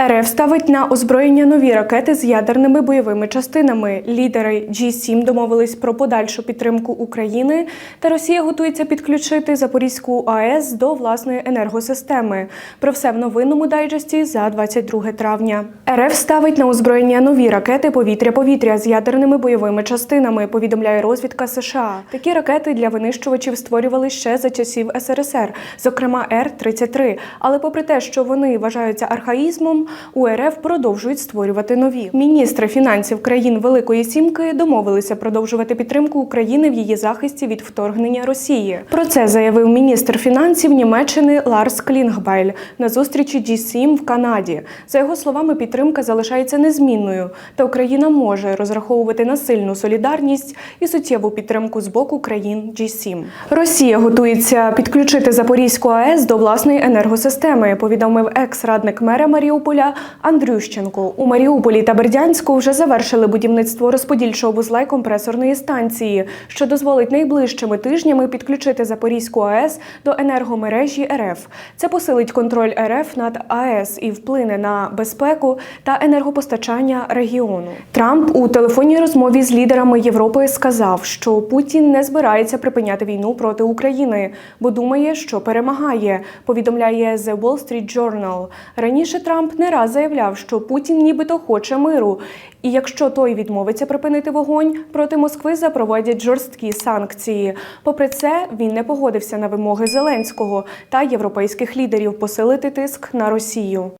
РФ ставить на озброєння нові ракети з ядерними бойовими частинами. Лідери G7 домовились про подальшу підтримку України, та Росія готується підключити Запорізьку АЕС до власної енергосистеми. Про все в новинному дайджесті за 22 травня. РФ ставить на озброєння нові ракети повітря-повітря з ядерними бойовими частинами. Повідомляє розвідка США. Такі ракети для винищувачів створювали ще за часів СРСР, зокрема Р-33. Але попри те, що вони вважаються архаїзмом, у РФ продовжують створювати нові. Міністри фінансів країн Великої Сімки домовилися продовжувати підтримку України в її захисті від вторгнення Росії. Про це заявив міністр фінансів Німеччини Ларс Клінгбайль на зустрічі G7 в Канаді. За його словами, підтримка залишається незмінною, та Україна може розраховувати на сильну солідарність і суттєву підтримку з боку країн G7. Росія готується підключити Запорізьку АЕС до власної енергосистеми. Повідомив екс-радник мера Маріуполя Андрющенко. У Маріуполі та Бердянську вже завершили будівництво розподільчого вузла й компресорної станції, що дозволить найближчими тижнями підключити Запорізьку АЕС до енергомережі РФ. Це посилить контроль РФ над АЕС і вплине на безпеку та енергопостачання регіону. Трамп у телефонній розмові з лідерами Європи сказав, що Путін не збирається припиняти війну проти України, бо думає, що перемагає. Повідомляє The Wall Street Journal. Раніше Трамп не раз заявляв, що Путін нібито хоче миру, і якщо той відмовиться припинити вогонь, проти Москви запровадять жорсткі санкції. Попри це, він не погодився на вимоги Зеленського та європейських лідерів посилити тиск на Росію.